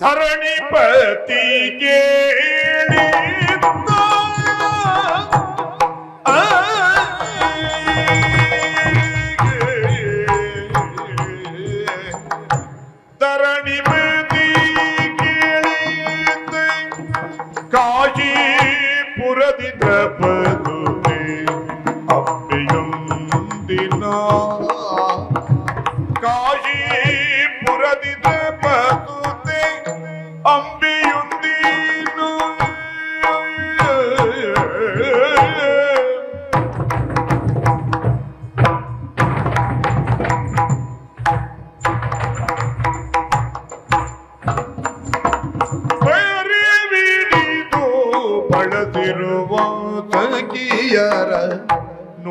ಧರಣಿಪತಿ ಕೇಳಿದ್ದ ಆ, ಧರಣಿಪತಿ ಕೇಳಿದ್ದ ಕಾಶೀಪುರದಿ ದ್ರಪದುವೆ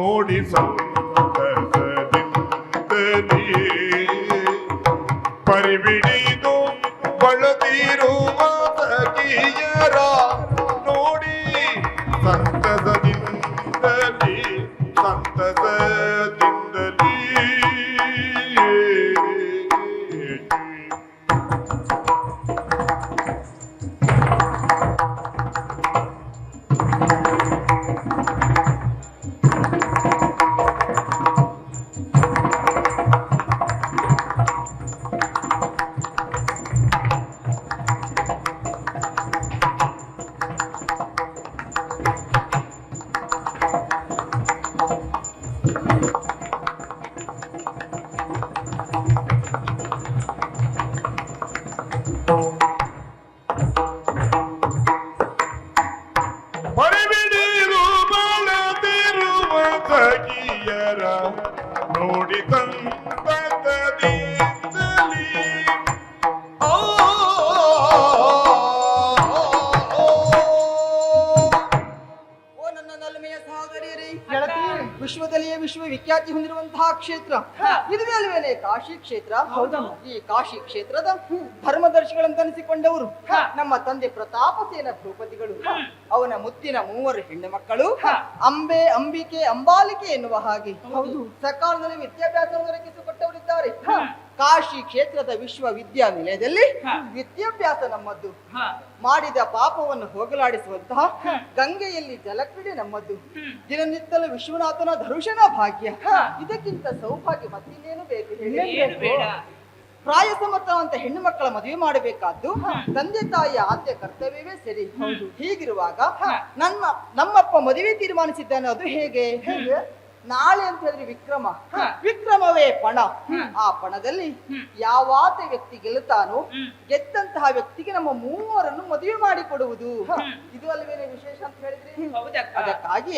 ನೋಡಿ ಸಂತಸದಿಂದಲೇ ವಿಶ್ವವಿಖ್ಯಾತಿ ಹೊಂದಿರುವಂತಹ ಕ್ಷೇತ್ರ. ಇದುವೇ ಅಲ್ವೇನೆ ಕಾಶಿ ಕ್ಷೇತ್ರ. ಈ ಕಾಶಿ ಕ್ಷೇತ್ರದ ಧರ್ಮದರ್ಶಿಗಳಂತ ಅನಿಸಿಕೊಂಡವರು. ನಮ್ಮ ತಂದೆ ಪ್ರತಾಪಸೇನ ಭೂಪತಿಗಳು ಅವನ ಮುತ್ತಿನ ಮೂವರು ಹೆಣ್ಣು ಮಕ್ಕಳು. ಅಂಬೆ ಅಂಬಿಕೆ ಅಂಬಾಲಿಕೆ ಎನ್ನುವ ಹಾಗೆ ಹೌದು. ಸಕಾಲದಲ್ಲಿ ವಿದ್ಯಾಭ್ಯಾಸವನ್ನು ದೊರಕಿಸಿಕೊಟ್ಟವರಿದ್ದಾರೆ ಕಾಶಿ ಕ್ಷೇತ್ರದ ವಿಶ್ವವಿದ್ಯಾನಿಲಯದಲ್ಲಿ ವಿದ್ಯಾಭ್ಯಾಸ ನಮ್ಮದ್ದು. ಮಾಡಿದ ಪಾಪವನ್ನು ಹೋಗಲಾಡಿಸುವಂತಹ ಗಂಗೆಯಲ್ಲಿ ಜಲಕ್ರೀಡೆ ನಮ್ಮದ್ದು. ದಿನನಿತ್ತಲು ವಿಶ್ವನಾಥನ ದರ್ಶನ ಭಾಗ್ಯ. ಇದಕ್ಕಿಂತ ಸೌಭಾಗ್ಯ ಮತ್ತಿನ್ನೇನು ಬೇಕು ಹೇಳಿ? ಪ್ರಾಯ ಸಮರ್ಥವಂತ ಹೆಣ್ಣು ಮಕ್ಕಳ ಮದುವೆ ಮಾಡಬೇಕಾದ್ದು ತಂದೆ ತಾಯಿಯ ಆದ್ಯ ಕರ್ತವ್ಯವೇ ಸರಿ. ಹೀಗಿರುವಾಗ ನನ್ನ ನಮ್ಮಪ್ಪ ಮದುವೆ ತೀರ್ಮಾನಿಸಿದ್ದಾನೆ ಅದು ಹೇಗೆ? ನಾಳೆ ಅಂತ ಹೇಳಿದ್ರೆ ವಿಕ್ರಮ. ವಿಕ್ರಮವೇ ಪಣ. ಆ ಪಣದಲ್ಲಿ ಯಾವಾತ ವ್ಯಕ್ತಿ ಗೆಲ್ಲುತ್ತಾನೋ ಗೆದ್ದಂತಹ ವ್ಯಕ್ತಿಗೆ ನಮ್ಮ ಮೂವರನ್ನು ಮದುವೆ ಮಾಡಿಕೊಡುವುದು. ಇದು ಅಲ್ವೇನೆ ವಿಶೇಷ ಅಂತ ಹೇಳಿದ್ರೆ? ಅದಕ್ಕಾಗಿ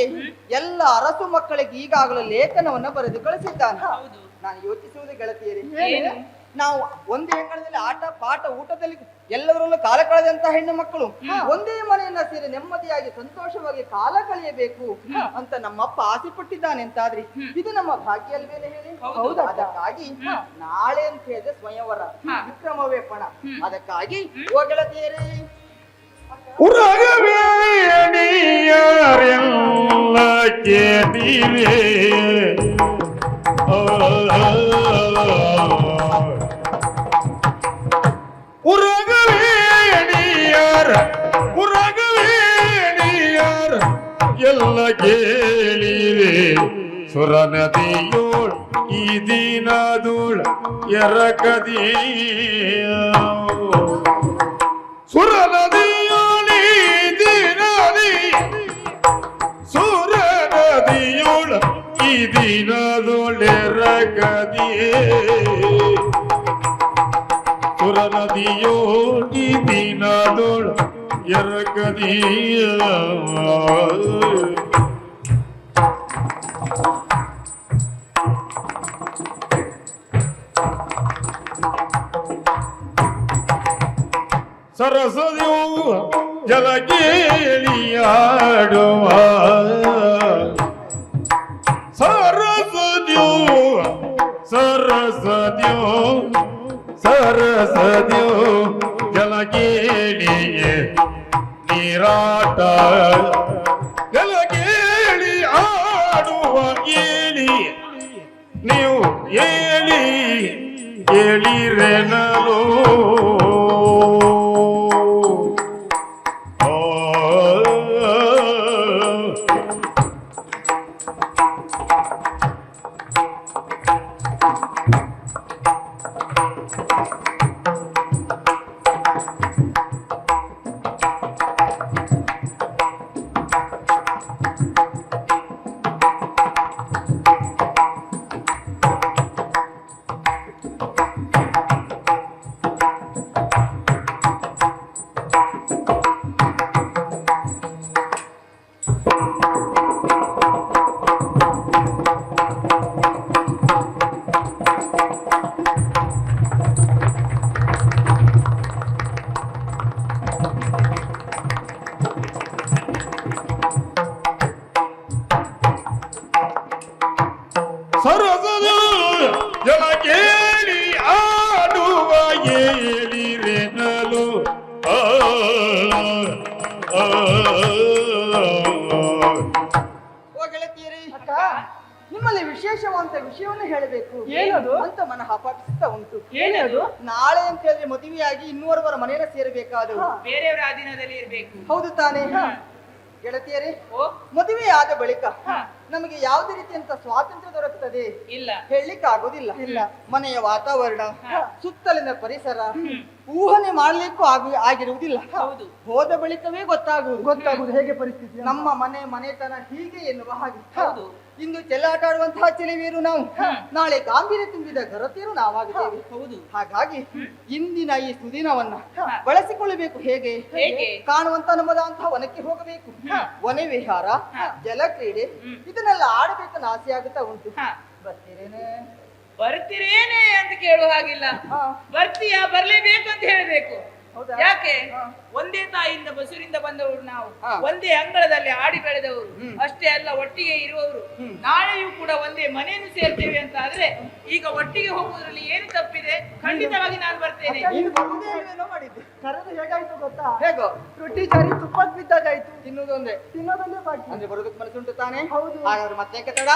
ಎಲ್ಲ ಅರಸು ಮಕ್ಕಳಿಗೆ ಈಗಾಗಲೇ ಲೇಖನವನ್ನ ಬರೆದು ಕಳಿಸಿದ್ದಾನೆ. ನಾನು ಯೋಚಿಸುವುದು ಗೆಳತಿಯರೇ? ನಾವು ಒಂದೇ ಅಂಗಳದಲ್ಲಿ ಆಟ ಪಾಠ ಊಟದಲ್ಲಿ ಎಲ್ಲರಲ್ಲೂ ಕಾಲ ಕಳೆದಂತಹ ಹೆಣ್ಣು ಮಕ್ಕಳು. ಒಂದೇ ಮನೆಯನ್ನ ಸೇರಿ ನೆಮ್ಮದಿಯಾಗಿ ಸಂತೋಷವಾಗಿ ಕಾಲ ಕಳೆಯಬೇಕು ಅಂತ ನಮ್ಮಪ್ಪ ಆಸೆ ಪಟ್ಟಿದ್ದಾನೆ ಅಂತಾದ್ರಿ ಇದು ನಮ್ಮ ಭಾಗ್ಯ ಅಲ್ವೇನೆ ಹೇಳಿ. ಹೌದಾ. ಅದಕ್ಕಾಗಿ ನಾಳೆ ಅಂತ ಹೇಳಿದ್ರೆ ಸ್ವಯಂವರ ವಿಕ್ರಮವೇ ಪಣ. ಅದಕ್ಕಾಗಿ ಹೋಗಳದೇರಿ ಗೆಳತಿಯರೇ ಉರಗವೇ ಅಣಿಯರೆಲ್ಲ ಕೇಳಿವೆ. ಉರಗವೇ ಅಣಿಯರ ಉರಗವೇ ಅಣಿಯರ ಎಲ್ಲ ಕೇಳಿವೆ ಸುರ ನದಿಯೋಳ್ ಈ ದಿನದೋಳ್ ಎರಕದಿಯ. ಸುರ ನದಿಯೋಳಿ ದಿನದಿ ಸುರ ನದಿಯೋಳ ಈ ದಿನದೊಳೆರಗದಿಯೇ ಸುರ ನದಿಯೋಳಿ ದಿನದೊಳ ಎರಗದಿಯ ಸರಸದಿಯು ಜಲಗೇಳಿಯಾಡುವ. ಸರಸದಿಯು ಸರಸದಿಯು ಸರಸದಿಯು ಜಲಗೇಳಿಯೇ ನೀರಾಟ. ಜಲಗೇಳಿ ಆಡುವ ಏಳಿ ನೀವು ಏಳಿ ಏಳಿರೆನಲು. ವಿಶೇಷವಾದಂತ ವಿಷಯವನ್ನು ಹೇಳಬೇಕು. ಏನದು? ಅಂತ ಮನಃ ಪಠಿಸ್ತಾ ಉಂಟು? ಏನದು? ನಾಳೆ ಅಂತ ಹೇಳಿದ್ರೆ ಮದುವೆಯಾಗಿ ಇನ್ನೂರವರ ಮನೆಯಲ್ಲ ಸೇರಬೇಕಾದವು. ಬೇರೆಯವರ ಅಧೀನದಲ್ಲಿ ಇರಬೇಕು. ಹೌದು ತಾನೇ? ಗೆಳತಿಯರೇ ಓ. ಮದುವೆ ಆದ ಬಳಿಕ. ನಮಗೆ ಯಾವುದೇ ರೀತಿಯಂತ ಸ್ವಾತಂತ್ರ್ಯ ದೊರಕುತ್ತದೆ ಇಲ್ಲ. ಹೇಳಲಿಕ್ಕೆ ಆಗುದಿಲ್ಲ ಇಲ್ಲ. ಮನೆಯ ವಾತಾವರಣ ಸುತ್ತಲಿನ ಪರಿಸರ ಊಹನೆ ಮಾಡ್ಲಿಕ್ಕೂ ಆಗಿ ಆಗಿರುವುದಿಲ್ಲ. ಹೌದು. ಹೋದ ಬಳಿಕವೇ ಗೊತ್ತಾಗುವುದು. ಗೊತ್ತಾಗುವುದು. ಹೇಗೆ ಪರಿಸ್ಥಿತಿ? ನಮ್ಮ ಮನೆ ಮನೆತನ ಹೀಗೆ ಎನ್ನುವ ಹಾಗೆ. ಹೌದು. ಇಂದು ಚೆಲ್ಲಾಟ ಆಡುವಂತಹ ನಾವು. ನಾಳೆ ಗಾಂಭೀರ್ಯ ತುಂಬಿದ ಗರತಿಯರು ನಾವಾಗಿದ್ದೇವೆ ಹೌದು. ಹಾಗಾಗಿ ಇಂದಿನ ಈ ಸುದಿನವನ್ನ ಬಳಸಿಕೊಳ್ಳಬೇಕು. ಹೇಗೆ? ಕಾಣುವಂತ ನಮ್ಮದಂತಹ ವನಕ್ಕೆ ಹೋಗಬೇಕು. ವನ ವಿಹಾರ ಜಲ ಜಲಕ್ರೀಡೆ ಹ್ಮ್. ಇದನ್ನೆಲ್ಲ ಆಡಬೇಕನ್ನ ಆಸೆ ಆಗುತ್ತಾ ಉಂಟು ಹಾ. ಬರ್ತೀರೇನೆ ಬರ್ತೀರೇನೆ ಅಂತ ಕೇಳುವ ಹಾಗಿಲ್ಲ. ಬರ್ತೀಯಾ ಬರ್ಲೇಬೇಕು ಅಂತ ಹೇಳ್ಬೇಕು? ಯಾಕೆ. ಒಂದೇ ತಾಯಿಯಿಂದ ಬಸೂರಿಂದ ಬಂದವರು ನಾವು. ಒಂದೇ ಅಂಗಳದಲ್ಲಿ ಆಡಿ ಬೆಳೆದವರು. ಅಷ್ಟೇ ಅಲ್ಲ ಒಟ್ಟಿಗೆ ಇರುವವರು. ನಾಳೆಯೂ ಕೂಡ ಒಂದೇ ಮನೆಯನ್ನು ಸೇರ್ತೇವೆ ಅಂತ ಆದ್ರೆ ಈಗ ಒಟ್ಟಿಗೆ ಹೋಗುವುದರಲ್ಲಿ ಏನು ತಪ್ಪಿದೆ? ಖಂಡಿತವಾಗಿ ನಾನು ಬರ್ತೇನೆ. ಕರೆದು ಹೇಗಾಯ್ತು ಗೊತ್ತಾ? ಹೇಗೋ? ರೊಟ್ಟಿ ಜಾರಿ ತುಪ್ಪದ್ ಬಿದ್ದಾಗಾಯ್ತು. ತಿನ್ನುವುದೊಂದೇ ತಿನ್ನೋದೊಂದೇ ಬಾಕಿ ಅಂದ್ರೆ ಬರೋದಕ್ಕೆ ಮನಸ್ಸುಂಟು ತಾನೇ? ಹೌದು. ಹಾಗಾದ್ರೆ ಮತ್ತೆ ತಡ?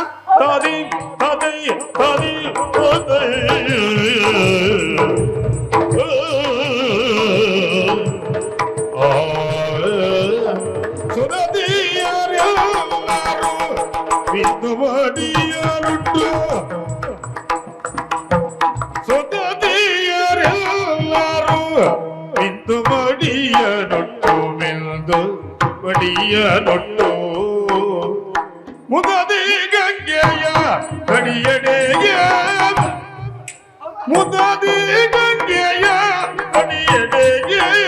ಮೆಲ್ದು ಮಡಿಯರುಟ್ಟು ಮುದದಿ ಗಂಗೆಯ ಕಡಿಯಡೆಯ ಮುದದಿ ಗಂಗೆಯ ಕಡಿಯಡೆಯ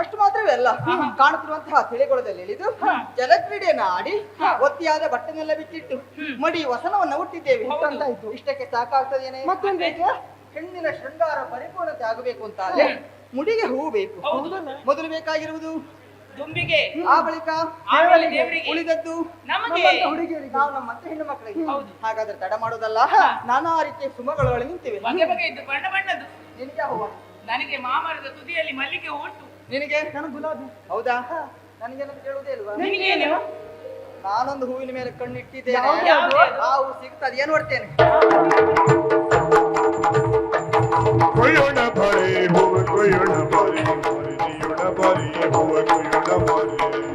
ಅಷ್ಟು ಮಾತ್ರವೇ ಅಲ್ಲ. ಕಾಣುತ್ತಿರುವಂತಹ ತಿಳಿಗೊಳದಲ್ಲಿ ಇಳಿದು ಜಲಕ್ರೀಡೆಯನ್ನ ಆಡಿ ಒತ್ತಿಯಾದ ಬಟ್ಟೆನೆಲ್ಲ ಬಿಟ್ಟಿಟ್ಟು ಮಡಿ ವಸನವನ್ನ ಹುಟ್ಟಿದ್ದೇವೆ. ಇಷ್ಟಕ್ಕೆ ಸಾಕಾಗ್ತದೇನೆ? ಹೆಣ್ಣಿನ ಶೃಂಗಾರ ಪರಿಪೂರ್ಣತೆ ಆಗಬೇಕು ಅಂತ ಆದ್ರೆ ಮುಡಿಗೆ ಹೂ ಬೇಕು. ಮೊದಲು? ಬೇಕಾಗಿರುವುದು? ದುಂಬಿಗೆ. ಆ ಬಳಿಕ ಉಳಿದದ್ದು? ಹುಡುಗಿಯರಿಗೆ. ನಾವು ನಮ್ಮಂತ ಹೆಣ್ಣು ಮಕ್ಕಳಿಗೆ. ಹಾಗಾದ್ರೆ ತಡ ಮಾಡೋದಲ್ಲ ನಾನಾ ರೀತಿಯ ಸುಮಗಳು ನಿಂತಿವೆ. ನಿನಗೆ ಹೂವ? ನನಗೆ ಮಾಮರದ ತುದಿಯಲ್ಲಿ ಮಲ್ಲಿಗೆ ಉಂಟು. ನಿನಗೆ? ಗುಲಾಬಿ. ಹೌದಾ? ನನಗೇನು? ನಾನೊಂದು ಹೂವಿನ ಮೇಲೆ ಕಣ್ಣಿಟ್ಟಿದ್ದೇನೆ. ಆ ಹೂ ಸಿಗ್ತದೆ ಏನ್ ನೋಡ್ತೇನೆ ಕೊಯ್ಯೋಣ ಬಾರಿ ಹೂವು ಕೊಯ್ಯೋಣ ಬಾರಿ ಬಾರಿ ನೀಯೋಣ ಬಾರಿ ಹೂವು ಕೊಯ್ಯೋಣ ಬಾರಿ.